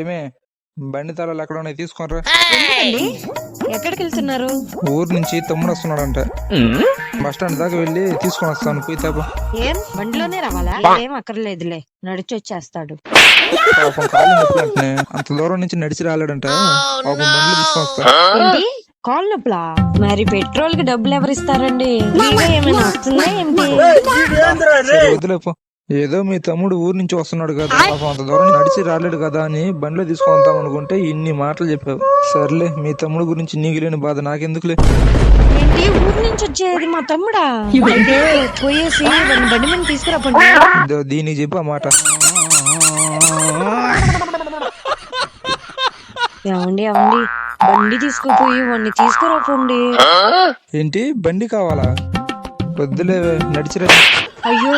ఏమే బండి తాళాలు ఎక్కడ ఉన్నాయి? తీసుకోనరా. ఎక్కడికి వెళ్తున్నారు? ఊరు నుంచి తమ్ముడు వస్తున్నాడంట. బస్ స్టాండ్ దాకా వెళ్ళి తీసుకొని వస్తాను. పోయి తాప. ఏం? బండిలోనే రావాలా? ఏం అక్కర్లేదులే. నడిచి వచ్చేస్తాడు. అంత దూరం నుంచి నడిచి రాలేడంట. బండ్లు తీసుకొని కాల్ నొప్పులా? మరి పెట్రోల్కి డబ్బులు ఎవరు ఇస్తారండి మీరే ఏమైనా వస్తుందా ఏంటి? ఏదో మీ తమ్ముడు ఊరు నుంచి వస్తున్నాడు కదా పాపం అంత దూరం నడిచి రాలేడు కదా అని బండిలో తీసుకొని వద్దాం అనుకుంటే ఇన్ని మాటలు చెప్పావు. సర్లే మీ తమ్ముడు గురించి నీకు లేని బాధ నాకెందుకులే? ఏంటి? ఊరు నుంచి వచ్చేది మా తమ్ముడా? పోయేసి వాడిని బండి మీద తీసుకురాపండి. ఇదో దీనికి చెప్పు ఆ మాట. ఏమండి ఏమండి? బండి తీసుకుపోయి వాడిని తీసుకురాపండి. ఏంటి? బండి కావాలా? వద్దులే నడిచిరా. అయ్యో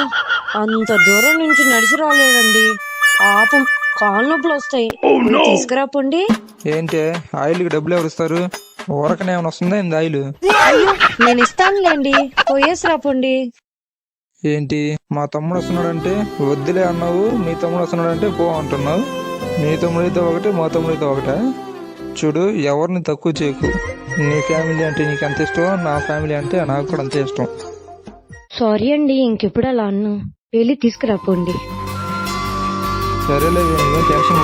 అంత దూరం నుంచి నడిచి రాలేడండి పాపం కాళ్ళ నొప్పులు వస్తాయి. పోయి తీసుకురాపండి. ఏంటి? ఆయిల్కి డబ్బులు ఎవరు ఇస్తారు? ఊరకనే ఏమైనా వస్తుందా ఇంత ఆయిల్? అయ్యో నేను ఇస్తానులేండి. పోయేసి రాపండి. ఏంటి? మా తమ్ముడు వస్తున్నాడంటే వద్దులే అన్నావు మీ తమ్ముడు వస్తున్నాడంటే పో అంటున్నావు. మీ తమ్ముడైతే ఒకటి మా తమ్ముడైతే ఒకట. చూడు ఎవరిని తక్కువ చేయకు. నీ ఫ్యామిలీ అంటే నీకు ఎంత ఇష్టమో నా ఫ్యామిలీ అంటే నాకు కూడా అంతే ఇష్టం. సారీ అండి ఇంకెప్పుడు అలా అన్ను. వెళ్ళి తీసుకురాపోండి. సరేలే టెన్షన్